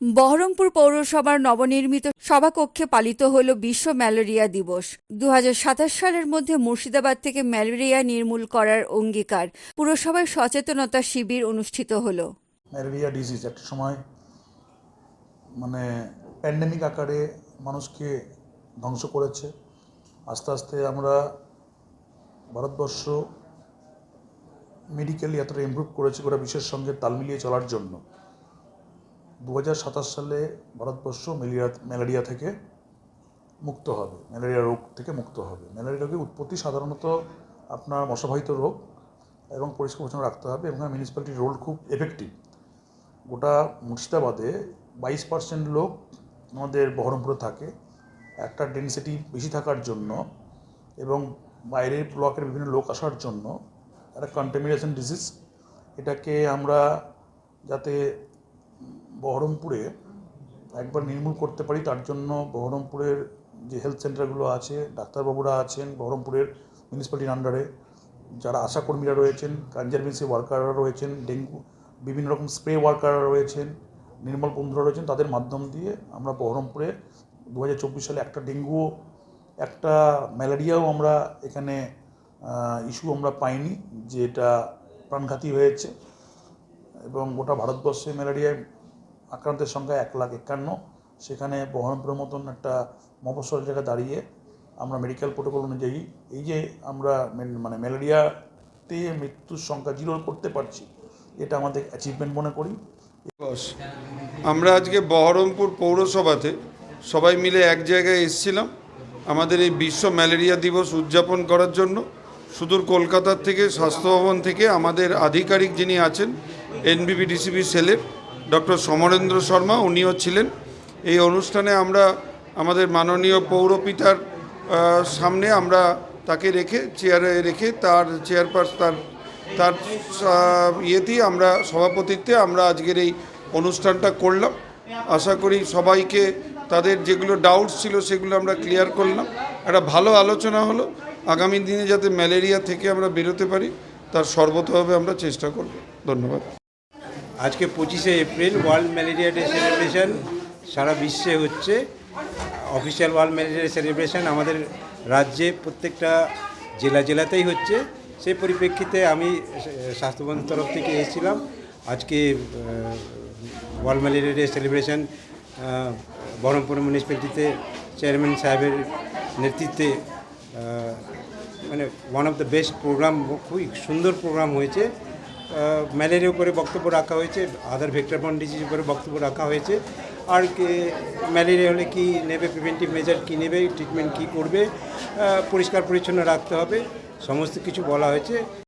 বহরমপুর পৌরসভার নবনির্মিত সভাকক্ষে পালিত হল বিশ্ব ম্যালেরিয়া দিবস। দু হাজার সাতাশ সালের মধ্যে মুর্শিদাবাদ থেকে ম্যালেরিয়া নির্মূল করার অঙ্গীকার পুরসভায় সচেতনতা শিবির অনুষ্ঠিত হল। ম্যালেরিয়া ডিজিজ একটা সময় মানে প্যান্ডেমিক আকারে মানুষকে ধ্বংস করেছে। আস্তে আস্তে আমরা ভারতবর্ষ মেডিকেলি এতটা ইমপ্রুভ করেছে গোটা বিশ্বের সঙ্গে তাল মিলিয়ে চলার জন্য। দু হাজার সাতাশ সালে ভারতবর্ষ ম্যালেরিয়া ম্যালেরিয়া থেকে মুক্ত হবে, ম্যালেরিয়া রোগ থেকে মুক্ত হবে। ম্যালেরিয়া রোগের উৎপত্তি সাধারণত আপনার মশাবাহিত রোগ এবং পরিষ্কার পরিচ্ছন্ন রাখতে হবে এবং মিউনিসিপ্যালিটির রোল খুব এফেক্টিভ গোটা মুর্শিদাবাদে বাইশ পার্সেন্ট লোক আমাদের বহরমপুরে থাকে। একটা ডেন্সিটি বেশি থাকার জন্য এবং বাইরের ব্লকের বিভিন্ন লোক আসার জন্য একটা কন্টামিনেশন ডিজিজ এটাকে আমরা যাতে বহরমপুরে একবার নির্মূল করতে পারি, তার জন্য বহরমপুরের যে হেলথ সেন্টারগুলো আছে, ডাক্তারবাবুরা আছেন, বহরমপুরের মিউনিসিপ্যালিটির আন্ডারে যারা আশাকর্মীরা রয়েছেন কনজারভেন্সি ওয়ার্কাররা রয়েছেন, ডেঙ্গু, বিভিন্ন রকম স্প্রে ওয়ার্কাররা রয়েছেন, নির্মল বন্ধুরা রয়েছেন, তাদের মাধ্যম দিয়ে আমরা বহরমপুরে দু হাজার চব্বিশ সালে একটা ডেঙ্গু একটা ম্যালেরিয়াও আমরা এখানে ইস্যু আমরা পাইনি যে এটা প্রাণঘাতী হয়েছে এবং গোটা ভারতবর্ষে ম্যালেরিয়ায় আক্রান্তের সংখ্যা এক লাখ একান্ন। সেখানে বহরমপুরের মতন একটা মফস্বল জায়গায় দাঁড়িয়ে আমরা মেডিকেল প্রোটোকল অনুযায়ী এই যে আমরা মেন- মানে ম্যালেরিয়াতে মৃত্যুর সংখ্যা জিরো করতে পারছি, এটা আমাদের অ্যাচিভমেন্ট মনে করি। আমরা আজকে বহরমপুর পৌরসভাতে সবাই মিলে এক জায়গায় এসেছিলাম আমাদের এই বিশ্ব ম্যালেরিয়া দিবস উদযাপন করার জন্য। সুদূর কলকাতার থেকে, স্বাস্থ্য ভবন থেকে আমাদের আধিকারিক যিনি আছেন এনবিবিডিসিবি সেলের ডক্টর সমরেন্দ্র শর্মা, উনিও ছিলেন। এই অনুষ্ঠানে আমরা আমাদের মাননীয় পৌরপিতার সামনে আমরা তাকে রেখে, চেয়ারে রেখে তার চেয়ারপার্স, তার তার ইয়েতেই আমরা সভাপতিত্বে আমরা আজকের এই অনুষ্ঠানটা করলাম। আশা করি সবাইকে তাদের যেগুলো ডাউটস ছিল সেগুলো আমরা ক্লিয়ার করলাম। একটা ভালো আলোচনা হলো। আগামী দিনে যাতে ম্যালেরিয়া থেকে আমরা বেরোতে পারি, তার সর্বতভাবে আমরা চেষ্টা করব। ধন্যবাদ। আজকে পঁচিশে April world malaria day celebration, সারা বিশ্বে হচ্ছে। অফিসিয়াল ওয়ার্ল্ড ম্যালেরিয়া সেলিব্রেশন আমাদের রাজ্যে প্রত্যেকটা জেলা জেলাতেই হচ্ছে। সেই পরিপ্রেক্ষিতে আমি স্বাস্থ্যবন্ধুর তরফ থেকে এসেছিলাম। আজকে world malaria day celebration Baharampur মিউনিসিপ্যালিটিতে chairman সাহেবের নেতৃত্বে মানে one of the best program খুবই সুন্দর প্রোগ্রাম হয়েছে। ম্যালেরিয়ার উপরে বক্তব্য রাখা হয়েছে আদার ভেক্টর বন ডিজিজ উপরে বক্তব্য রাখা হয়েছে। আর কে ম্যালেরিয়া হলে কি নেবে প্রিভেন্টিভ মেজার কী নেবে ট্রিটমেন্ট কী করবে পরিষ্কার পরিচ্ছন্ন রাখতে হবে, সমস্ত কিছু বলা হয়েছে।